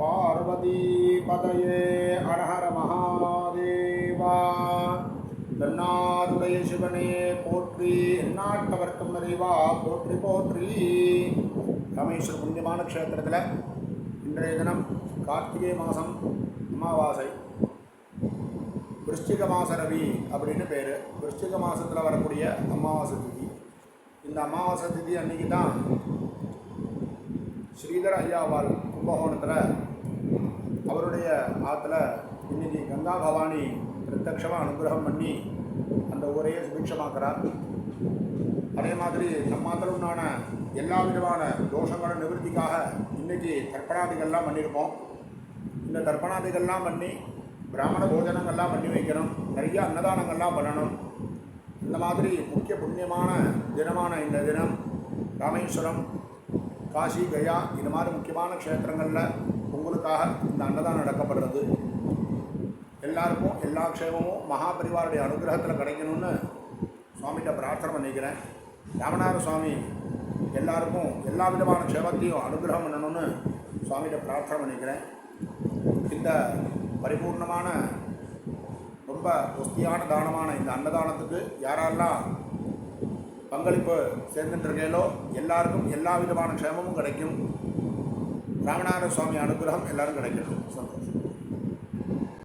பார்வதி பதையே மகாதேவா தன்னாருடைய சிவனே போற்றி எந்நாட்டவர்க்கும் நிறைவா போற்றி போற்றி ராமேஸ்வர புண்ணியமான க்ஷேத்திரத்தில் இன்றைய தினம் கார்த்திகை மாதம் அமாவாசை. விருஷ்டிக மாச ரவி அப்படின்னு பேர். விருஷ்டிக மாதத்தில் வரக்கூடிய அமாவாசை திதி. இந்த அமாவாசை திதி அன்னைக்கு தான் ஸ்ரீதர் ஐயாவால் கும்பகோணத்தில் அவருடைய ஆற்றுல இன்னைக்கு கங்கா பவானி பிரத்யக்ஷமாக அனுகிரகம் பண்ணி அந்த ஊரையே சுபிக்ஷமாக்குறார். அதே மாதிரி நம்ம உண்டான எல்லா விதமான தோஷங்களும் நிவர்த்திக்காக இன்னைக்கு தர்ப்பணாதிகள்லாம் பண்ணியிருப்போம் இந்த தர்ப்பணாதிகள்லாம் பண்ணி பிராமண போஜனங்கள்லாம் பண்ணி வைக்கணும். நிறைய அன்னதானங்கள்லாம் பண்ணணும். இந்த மாதிரி முக்கிய புண்ணியமான தினமான இந்த தினம் ராமேஸ்வரம் காசி கயா இது மாதிரி முக்கியமான க்ஷேத்திரங்களில் உங்களுக்காக இந்த அன்னதானம் நடக்கப்படுறது. எல்லாருக்கும் எல்லா க்ஷேமமும் மகாபரிவாருடைய அனுகிரகத்தில் கிடைக்கணும்னு சுவாமிகிட்ட பிரார்த்தனை பண்ணிக்கிறேன். ராமநாத சுவாமி எல்லாருக்கும் எல்லா விதமான க்ஷேமத்தையும் அனுகிரகம் பண்ணணும்னு சுவாமிகிட்ட பிரார்த்தனை பண்ணிக்கிறேன். இந்த பரிபூர்ணமான ரொம்ப ஒஸ்தியான தானமான இந்த அன்னதானத்துக்கு யாரெல்லாம் பங்களிப்பு சேர்ந்துட்டுருக்கீங்களோ எல்லாருக்கும் எல்லா விதமான க்ஷேமமும் கிடைக்கும். ராமநாத சுவாமி அனுகிரகம் எல்லாரும் கிடைக்கணும் சந்தோஷம்.